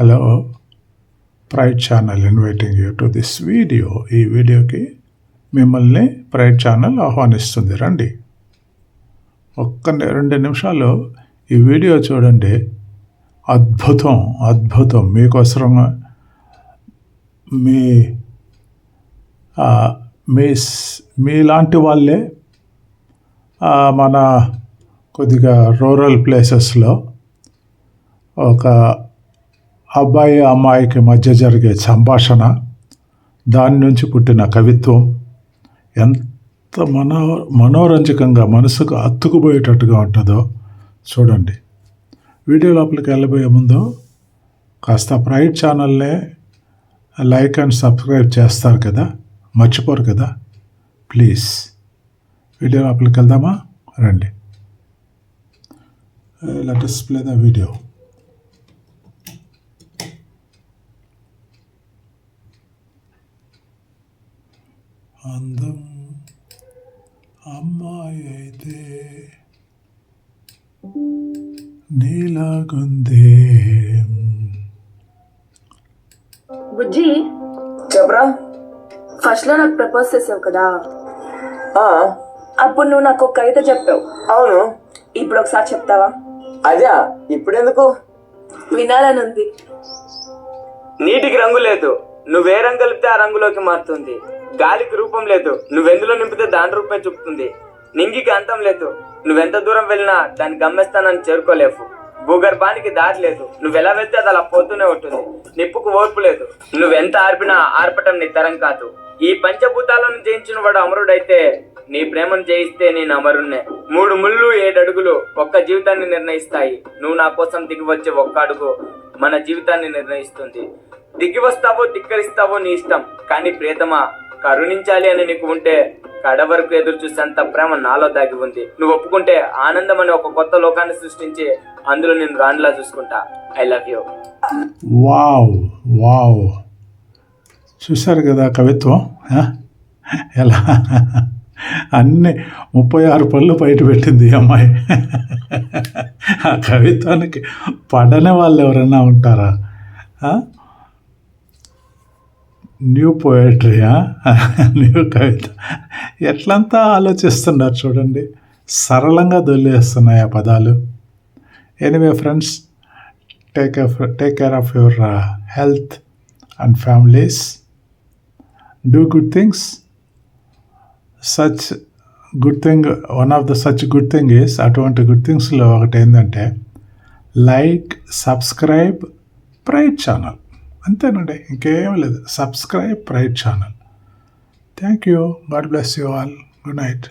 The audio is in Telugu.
Hello pride channel inviting you to this video ఈ వీడియోకి మిమ్మల్ని ప్రైడ్ ఛానల్ ఆహ్వానిస్తుంది. రండి. ఒక్క రెండు నిమిషాలు ఈ వీడియో చూడండి. అద్భుతం అద్భుతం. మీకోసం మీ మీ మీలాంటి వాళ్ళే మన కొద్దిగా రూరల్ ప్లేసెస్లో ఒక అబ్బాయి అమ్మాయికి మధ్య జరిగే సంభాషణ దాని నుంచి పుట్టిన కవిత్వం ఎంత మనో మనోరంజకంగా మనసుకు అత్తుకుపోయేటట్టుగా ఉంటుందో చూడండి. వీడియో లోపలికి వెళ్ళబోయే ముందు కాస్త ప్రైడ్ ఛానల్నే లైక్ అండ్ సబ్స్క్రైబ్ చేస్తారు కదా మర్చిపోరు కదా. ప్లీజ్ వీడియో లోపలికి వెళ్దామా? రండి. Let us play the video? అందం అమ్మాయి అయితే నీలాగుందే. బుజ్జి చెప్పరా? ఫస్ట్లో నాకు ప్రపోజ్ చేసావు కదా. ఆ, అప్పుడు నువ్వు నాకు ఒక కవిత చెప్పావు. అవును. ఇప్పుడు ఒకసారి చెప్తావా? అదే ఇప్పుడెందుకు? వినాలని ఉంది. నీటికి రంగు లేదు. నువ్వే రంగు కలిపితే ఆ రంగులోకి మారుతుంది. గాలికి రూపం లేదు. నువ్వెందులో నింపితే దాని రూపమే చూపుతుంది. నింగికి అంతం లేదు. నువ్వెంత దూరం వెళ్ళినా దాని గమ్యస్థానాన్ని చేరుకోలేవు. భూగర్భానికి దారి లేదు. నువ్వెలా వెళ్తే అది అలా పోతూనే ఉంటుంది. నిప్పుకు ఓర్పు లేదు. నువ్వెంత ఆర్పినా ఆర్పటం నీ తరం కాదు. ఈ పంచభూతాలను జయించిన వాడు అమరుడైతే నీ ప్రేమను జయిస్తే నేను అమరుణ్ణే. మూడు ముళ్ళు ఏడు అడుగులు ఒక్క జీవితాన్ని నిర్ణయిస్తాయి. నువ్వు నా కోసం దిగి వచ్చే ఒక్క అడుగు మన జీవితాన్ని నిర్ణయిస్తుంది. దిగి వస్తావో ధిక్కరిస్తావో నీ ఇష్టం. కానీ ప్రేతమా కరుణించాలి అని నీకు ఉంటే కడ వరకు ఎదురు చూసేంత ప్రేమ నాలో దాగి ఉంది. నువ్వు ఒప్పుకుంటే ఆనందం అనే ఒక కొత్త లోకాన్ని సృష్టించి అందులో నేను రాణిలా చూసుకుంటా. I love you wow wow. చూశారు కదా కవిత్వం? ఎలా? అన్ని ముప్పై ఆరు పళ్ళు బయట పెట్టింది ఈ అమ్మాయి. ఆ కవిత్వానికి పడని వాళ్ళు ఎవరైనా ఉంటారా? న్యూ పోయట్రీయా? న్యూ కవిత. ఎట్లంతా ఆలోచిస్తున్నారు చూడండి. సరళంగా దొరికేస్తున్నాయి ఆ పదాలు. Anyway friends take take care of your health and families do good things such good thing one of the such good thing is అటువంటి గుడ్ థింగ్స్లో ఒకటి ఏంటంటే లైక్ సబ్స్క్రైబ్ ప్రైట్ ఛానల్ అంతేనండి ఇంకేం లేదు. Subscribe pride channel thank you god bless you all good night